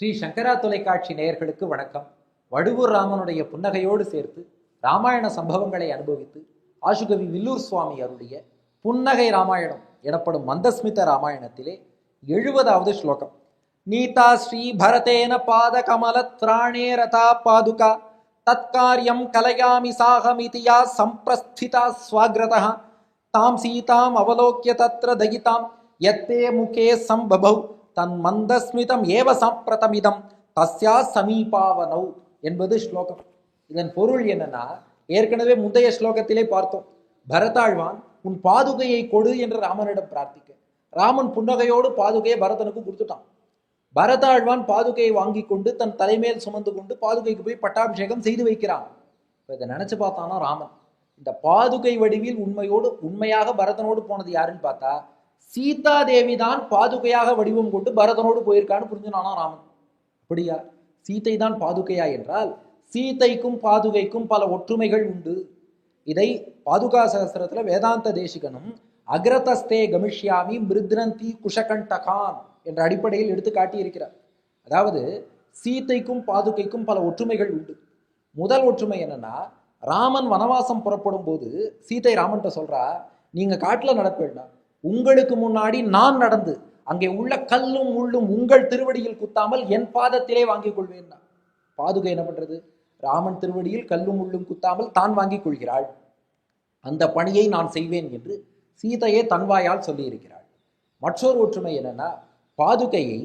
ஸ்ரீ சங்கரா தொலைக்காட்சி நேயர்களுக்கு வணக்கம். வடுவூர் ராமனுடைய புன்னகையோடு சேர்த்து ராமாயண சம்பவங்களை அனுபவித்து ஆசுகவி வில்லூர் சுவாமி அருடைய புன்னகை ராமாயணம் எனப்படும் மந்தஸ்மித ராமாயணத்திலே எழுபதாவது ஸ்லோகம். நீதா ஸ்ரீ பரதேன பாத கமல திராணே ரதா பாதுகா தத்காரியம் கலையாமி சாகமிதியா சம்பிரஸ்திதா ஸ்வாகிரதா தாம் சீதாம் அவலோக்கிய தத்ர தகிதாம் யத்தே முகே சம்பபௌ தன் மந்தஸ்மிதம் ஏவ சம்பிரதமிதம் தஸ்யா சமீபாவனௌ என்பது ஸ்லோகம். இதன் பொருள் என்னன்னா ஏற்கனவே முந்தைய ஸ்லோகத்திலே பார்த்தோம். பரதாழ்வான் உன் பாதுகையை கொடு என்று ராமனிடம் பிரார்த்திக்க. ராமன் புன்னகையோடு பாதுகையை பரதனுக்கு கொடுத்துட்டான். பரதாழ்வான் பாதுகையை வாங்கி கொண்டு தன் தலைமேல் சுமந்து கொண்டு பாதுகைக்கு போய் பட்டாபிஷேகம் செய்து வைக்கிறான். இப்போ இதை நினச்சி பார்த்தானா ராமன்? இந்த பாதுகை வடிவில் உண்மையோடு உண்மையாக பரதனோடு போனது யாருன்னு பார்த்தா சீதா தேவி தான் பாதுகையாக வடிவம் கொண்டு பரதனோடு போயிருக்கான்னு புரிஞ்சுனானா ராமன்? அப்படியா? சீதை தான் பாதுகையா என்றால் சீதைக்கும் பாதுகைக்கும் பல ஒற்றுமைகள் உண்டு. இதை பாதுகா சகஸ்திரத்துல வேதாந்த தேசிகனும் அக்ரதஸ்தே கமிஷ்யாமி மிருத்ரந்தி குஷகண்டகான் என்ற அடிப்படையில் எடுத்து காட்டியிருக்கிறார். அதாவது சீதைக்கும் பாதுகைக்கும் பல ஒற்றுமைகள் உண்டு. முதல் ஒற்றுமை என்னன்னா ராமன் வனவாசம் புறப்படும் போது சீதை ராமன்ட்ட சொல்றா நீங்க காட்டுல நடப்பேன்னா உங்களுக்கு முன்னாடி நான் நடந்து அங்கே உள்ள கல்லும் முள்ளும் உங்கள் திருவடியில் குத்தாமல் என் பாதத்திலே வாங்கிக் கொள்வேன் பாதுகை என்ன பண்றது? ராமன் திருவடியில் கல்லும் முள்ளும் குத்தாமல் தான் வாங்கிக் கொள்கிறாள். அந்த பணியை நான் செய்வேன் என்று சீதையே தன்வாயால் சொல்லியிருக்கிறாள். மற்றொரு ஒற்றுமை என்னன்னா பாதுகையை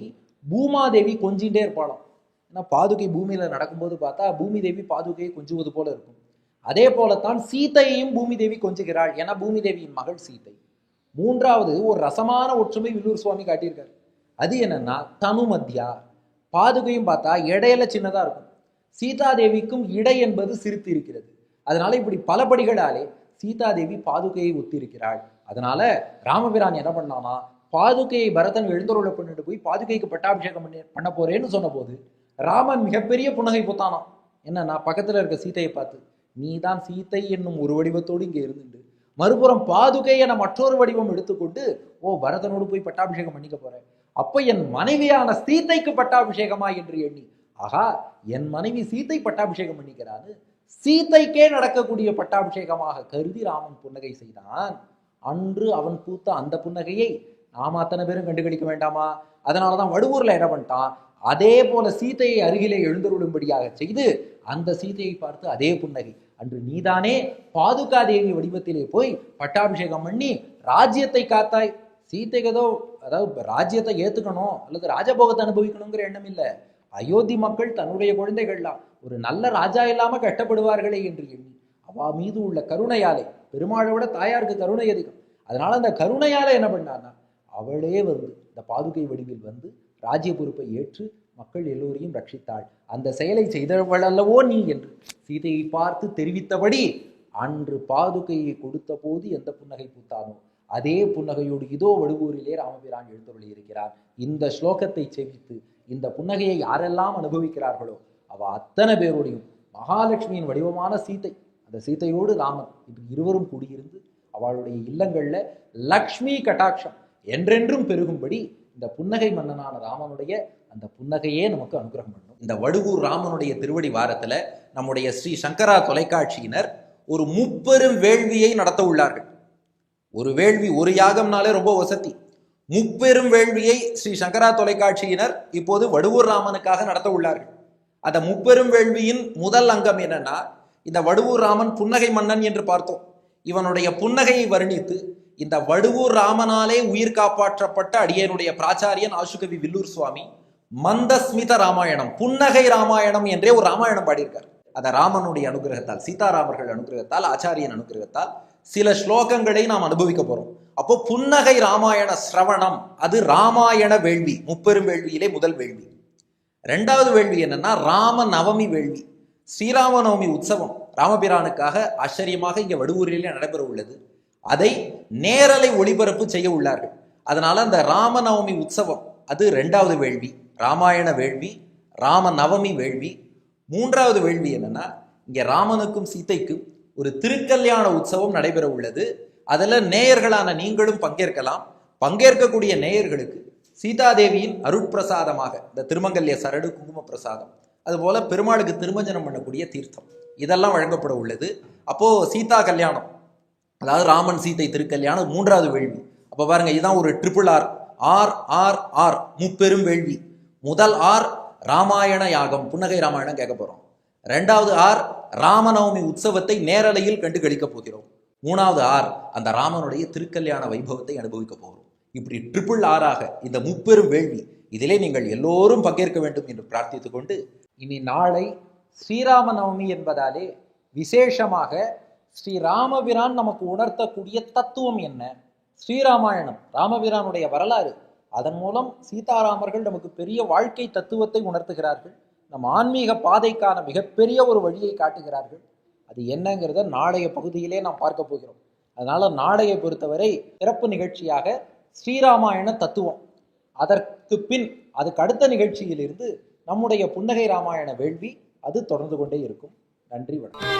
பூமாதேவி கொஞ்சின்றே இருப்பாளாம். ஏன்னா பாதுகை பூமியில நடக்கும்போது பார்த்தா பூமி தேவி பாதுகையை கொஞ்சுவது போல இருக்கும். அதே போலத்தான் சீதையையும் பூமி தேவி கொஞ்சுகிறாள். ஏன்னா பூமி தேவியின் மகள் சீதை. மூன்றாவது ஒரு ரசமான ஒற்றுமை வில்லூர் சுவாமி காட்டியிருக்காரு. அது என்னன்னா தனு மத்தியா பாதுகையும் பார்த்தா இடையில சின்னதா இருக்கும். சீதாதேவிக்கும் இடை என்பது சிரித்து இருக்கிறது. அதனால இப்படி பல படிகளாலே சீதாதேவி பாதுகையை ஒத்திருக்கிறாள். அதனால ராமபிரான் என்ன பண்ணானா பாதுகையை பரதன் எழுந்தருளை பண்ணிட்டு போய் பாதுகைக்கு பட்டாபிஷேகம் பண்ணி பண்ண போறேன்னு சொன்னபோது ராமன் மிகப்பெரிய புன்னகை புத்தானான் என்னன்னா பக்கத்துல இருக்க சீதையை பார்த்து நீதான் சீத்தை என்னும் ஒரு வடிவத்தோடு இங்கே இருந்துட்டு மறுபுறம் பாதுகை என மற்றொரு வடிவம் எடுத்துக்கொண்டு ஓ பரதனோடு போய் பட்டாபிஷேகம் பண்ணிக்க போறேன். அப்ப என் மனைவியான சீதைக்கு பட்டாபிஷேகமா? என்று எண்ணி ஆகா என் மனைவி சீத்தை பட்டாபிஷேகம் பண்ணிக்கிறான்னு சீத்தைக்கே நடக்கக்கூடிய பட்டாபிஷேகமாக கருதி ராமன் புன்னகை செய்தான். அன்று அவன் பூத்த அந்த புன்னகையை நாம அத்தனை பேரும் கண்டுகளிக்க வேண்டாமா? அதனாலதான் வடுவூர்ல என்ன பண்ணிட்டான்? அதே போல சீத்தையை அருகிலே எழுந்தருளும்படியாக செய்து அந்த சீதையை பார்த்து அதே புன்னகை. அன்று நீதானே பாதுகா தேவி வடிவத்திலே போய் பட்டாபிஷேகம் பண்ணி ராஜ்யத்தை காத்தாய். சீதைக்கு ஏதோ அதாவது ராஜ்யத்தை ஏத்துக்கணும் அல்லது ராஜபோகத்தை அனுபவிக்கணுங்கிற எண்ணம் இல்லை. அயோத்தி மக்கள் தன்னுடைய குழந்தைகள்லாம் ஒரு நல்ல ராஜா இல்லாம கஷ்டப்படுவார்களே என்று எண்ணி அவா மீது உள்ள கருணையாலே பெருமாளோட தாயாருக்கு கருணை அதிகம். அதனால அந்த கருணையால என்ன பண்ணார்னா அவளே வந்து இந்த பாதுகை வடிவில் வந்து ராஜ்ய பொறுப்பை ஏற்று மக்கள் எல்லோரையும் ரட்சித்தாள். அந்த செயலை செய்தவள் அல்லவோ நீ என்று சீதையை பார்த்து தெரிவித்தபடி அன்று பாதுகையை கொடுத்த போது எந்த புன்னகை பூத்தானோ? அதே புன்னகையோடு இதோ வடுவூரிலே ராமபிரான் எழுந்தருளி இருக்கிறார். இந்த ஸ்லோகத்தை செவித்து இந்த புன்னகையை யாரெல்லாம் அனுபவிக்கிறார்களோ அவ அத்தனை பேரோடையும் மகாலட்சுமியின் வடிவமான சீதை அந்த சீதையோடு ராமன் இது இருவரும் கூடியிருந்து அவளுடைய இல்லங்கள்ல லக்ஷ்மி கட்டாட்சம் என்றென்றும் பெருகும்படி இந்த புன்னகை மன்னனான ராமனுடைய அந்த புன்னகையே நமக்கு அனுகிரகம் பண்ணும். இந்த வடுவூர் ராமனுடைய திருவடி வாரத்தில் நம்முடைய ஸ்ரீ சங்கரா தொலைக்காட்சியினர் ஒரு முப்பெரும் வேள்வியை நடத்த உள்ளார்கள். ஒரு வேள்வி ஒரு யாகம்னாலே ரொம்ப வசதி. முப்பெரும் வேள்வியை ஸ்ரீ சங்கரா தொலைக்காட்சியினர் இப்போது வடுவூர் ராமனுக்காக நடத்த உள்ளார்கள். அந்த முப்பெரும் வேள்வியின் முதல் அங்கம் என்னன்னா இந்த வடுவூர் ராமன் புன்னகை மன்னன் என்று பார்த்தோம். இவனுடைய புன்னகையை வர்ணித்து இந்த வடுவூர் ராமனாலே உயிர் காப்பாற்றப்பட்ட அடியனுடைய பிராச்சாரியன் ஆசுகவி வில்லூர் சுவாமி மந்தஸ்மித ராமாயணம் புன்னகை ராமாயணம் என்றே ஒரு ராமாயணம் பாடியிருக்கார். அத ராமனுடைய அனுகிரகத்தால் சீதாராமர்கள் அனுகிரகத்தால் ஆச்சாரியன் அனுகிரகத்தால் சில ஸ்லோகங்களை நாம் அனுபவிக்க போறோம். அப்போ புன்னகை ராமாயண சிரவணம் அது ராமாயண வேள்வி முப்பெரும் வேள்வியிலே முதல் வேள்வி. ரெண்டாவது வேள்வி என்னன்னா ராம நவமி வேள்வி. ஸ்ரீராம நவமி உற்சவம் ராமபிரானுக்காக ஆச்சரியமாக இங்கே வடுவூரிலே நடைபெற உள்ளது அதை நேரலை ஒளிபரப்பு செய்ய உள்ளார்கள். அதனால அந்த ராம நவமி உற்சவம் அது ரெண்டாவது வேள்வி. ராமாயண வேள்வி ராம நவமி வேள்வி. மூன்றாவது வேள்வி என்னன்னா இங்கே ராமனுக்கும் சீதைக்கும் ஒரு திருக்கல்யாண உற்சவம் நடைபெற உள்ளது. அதில் நேயர்களான நீங்களும் பங்கேற்கலாம். பங்கேற்கக்கூடிய நேயர்களுக்கு சீதாதேவியின் அருட்பிரசாதமாக இந்த திருமங்கல்ய சரடு குங்கும பிரசாதம் அதுபோல பெருமாளுக்கு திருமஞ்சனம் பண்ணக்கூடிய தீர்த்தம் இதெல்லாம் வழங்கப்பட உள்ளது. அப்போது சீதா கல்யாணம் அதாவது ராமன் சீதை திருக்கல்யாணம் மூன்றாவது வேள்வி. அப்போ பாருங்க இதுதான் ஒரு triple R R R R முப்பெரும் வேள்வி. முதல் ஆர் ராமாயண யாகம் புன்னகை ராமாயணம் கேட்க போகிறோம் ரெண்டாவது ஆர் ராமநவமி உற்சவத்தை நேரலையில் கண்டு கழிக்க போகிறோம். மூணாவது ஆர் அந்த ராமனுடைய திருக்கல்யாண வைபவத்தை அனுபவிக்க போகிறோம். இப்படி ட்ரிபிள் ஆறாக இந்த முப்பெரும் வேள்வி இதிலே நீங்கள் எல்லோரும் பங்கேற்க வேண்டும் என்று பிரார்த்தித்து கொண்டு இனி நாளை ஸ்ரீராம நவமி என்பதாலே விசேஷமாக ஸ்ரீ ராமபிரான் நமக்கு உணர்த்தக்கூடிய தத்துவம் என்ன? ஸ்ரீராமாயணம் ராமபிரானுடைய வரலாறு அதன் மூலம் சீதாராமர்கள் நமக்கு பெரிய வாழ்க்கை தத்துவத்தை உணர்த்துகிறார்கள். நம் ஆன்மீக பாதைக்கான மிகப்பெரிய ஒரு வழியை காட்டுகிறார்கள். அது என்னங்கிறத நாளைய பகுதியிலே நாம் பார்க்க போகிறோம். அதனால நாளையை பொறுத்தவரை சிறப்பு நிகழ்ச்சியாக ஸ்ரீராமாயண தத்துவம். அதற்கு பின் அதுக்கு அடுத்த நிகழ்ச்சியிலிருந்து நம்முடைய புன்னகை ராமாயண வேள்வி அது தொடர்ந்து கொண்டே இருக்கும். நன்றி வணக்கம்.